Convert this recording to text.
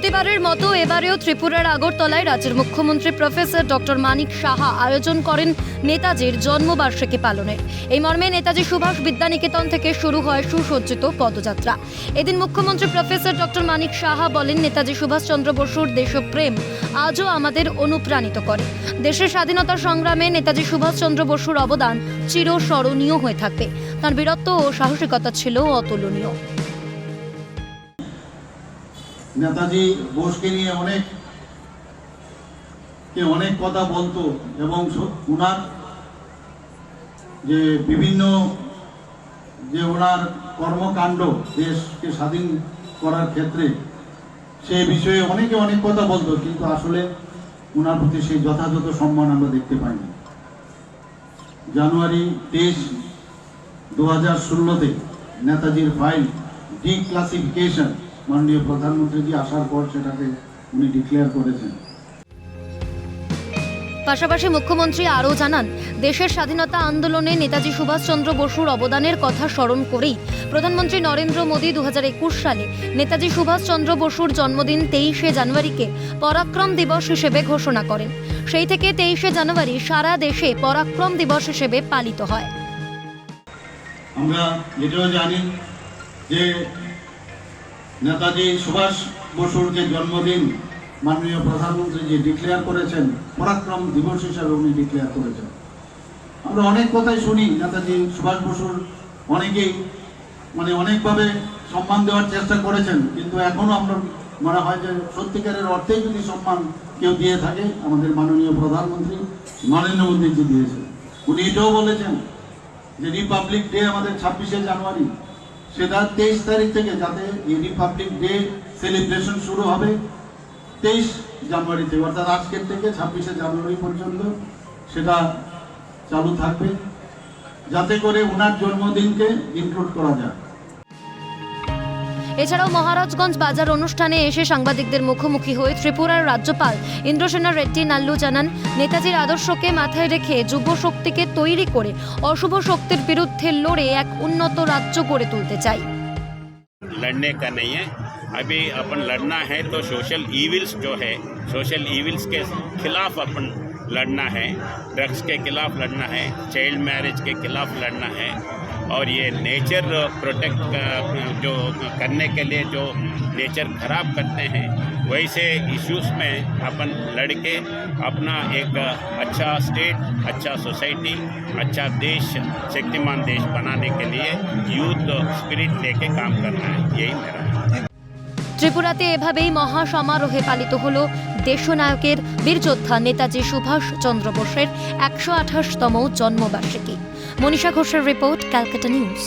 প্রতিবারের মতো এবারেও ত্রিপুরার আগরতলায় রাজ্যের মুখ্যমন্ত্রী প্রফেসর ডক্টর মানিক সাহা আয়োজন করেন নেতাজির জন্মবার্ষিকী পালনের এই মর্মে নেতাজি সুভাষ বিদ্যানিকেতন থেকে শুরু হয় সুসজ্জিত পদযাত্রা। এদিন মুখ্যমন্ত্রী প্রফেসর ডক্টর মানিক সাহা বলেন, নেতাজি সুভাষচন্দ্র বসুর দেশপ্রেম আজও আমাদের অনুপ্রাণিত করে। দেশের স্বাধীনতা সংগ্রামে নেতাজি সুভাষচন্দ্র বসুর অবদান চিরস্মরণীয় হয়ে থাকবে। তার বীরত্ব ও সাহসিকতা ছিল অতুলনীয়। নেতাজি বোসকে নিয়ে অনেক, কে অনেক কথা বলতো এবং ওনার যে বিভিন্ন যে ওনার কর্মকাণ্ড দেশকে স্বাধীন করার ক্ষেত্রে, সে বিষয়ে অনেকে অনেক কথা বলতো, কিন্তু আসলে ওনার প্রতি সেই যথাযথ সম্মান আমরা দেখতে পাইনি। জানুয়ারি তেইশ দু হাজার ষোলোতে নেতাজির ফাইল ডিক্লাসিফিকেশন মাননীয় প্রধানমন্ত্রীজি আসার পর সেটাকে উনি ডিক্লেয়ার করেছেন। পাশাপাশি মুখ্যমন্ত্রী আরও জানান দেশের স্বাধীনতা আন্দোলনে নেতাজি সুভাষচন্দ্র বসুর অবদানের কথা স্মরণ করেই প্রধানমন্ত্রী নরেন্দ্র মোদী দু হাজার একুশ সালে নেতাজি সুভাষচন্দ্র বসুর জন্মদিন তেইশে জানুয়ারিকে পরাক্রম দিবস হিসেবে ঘোষণা করেন। সেই থেকে তেইশে জানুয়ারি সারা দেশে পরাক্রম দিবস হিসেবে পালিত হয়। আমরা এটাও জানি যে নেতাজি সুভাষ বসুর যে জন্মদিন মাননীয় প্রধানমন্ত্রী যে ডিক্লেয়ার করেছেন, পরাক্রম দিবস হিসাবে উনি ডিক্লেয়ার করেছেন। আমরা অনেক কথাই শুনি নেতাজি সুভাষ বসুর, অনেকেই মানে অনেকভাবে সম্মান দেওয়ার চেষ্টা করেছেন, কিন্তু এখনও আমরা মনে হয় যে সত্যিকারের অর্থেই যদি সম্মান কেউ দিয়ে থাকে, আমাদের মাননীয় প্রধানমন্ত্রী নরেন্দ্র মোদীজি দিয়েছেন। উনি এটাও বলেছেন যে রিপাবলিক ডে আমাদের ছাব্বিশে জানুয়ারি সেটা তেইশ তারিখ থেকে যাতে রিপাবলিক ডে সেলিব্রেশন শুরু হবে, তেইশ জানুয়ারি থেকে, অর্থাৎ আজকের থেকে ছাব্বিশে জানুয়ারি পর্যন্ত সেটা চালু থাকবে। যাতে করে ওনার জন্মদিনকে ইনক্লুড করা যায়। এছাড়াও মহারাজগঞ্জ বাজার অনুষ্ঠানে এসে সাংবাদিকদের মুখোমুখি হয়ে ত্রিপুরার রাজ্যপাল ইন্দ্রসেনা রেড্ডি নাল্লু জানান নেতাজির আদর্শকে মাথায় রেখে যুব শক্তিকে তৈরি করে অশুভ শক্তির বিরুদ্ধে লড়ে এক উন্নত রাজ্য গড়ে তুলতে চাই लड़ने का नहीं है अभी अपन लड़ना है तो सोशल इविल्स जो है सोशल इविल्स के खिलाफ अपन लड़ना है। ड्रग्स के खिलाफ लड़ना है चाइल्ड मैरिज के खिलाफ लड़ना है। और ये नेचर प्रोटेक्ट जो करने के लिए जो नेचर खराब करते हैं, वैसे इश्यूज़ में अपन लड़के अपना एक अच्छा स्टेट अच्छा सोसाइटी अच्छा देश, शक्तिमान देश बनाने के लिए यूथ स्पिरिट लेके काम करना है। यही मेरा ত্রিপুরাতে এভাবেই মহা সমারোহে পালিত হল দেশনায়কের বীরযোদ্ধা নেতাজি সুভাষ চন্দ্র বোসের একশো আঠাশতম জন্মবার্ষিকী। মনীষা ঘোষের রিপোর্ট ক্যালকাটা নিউজ।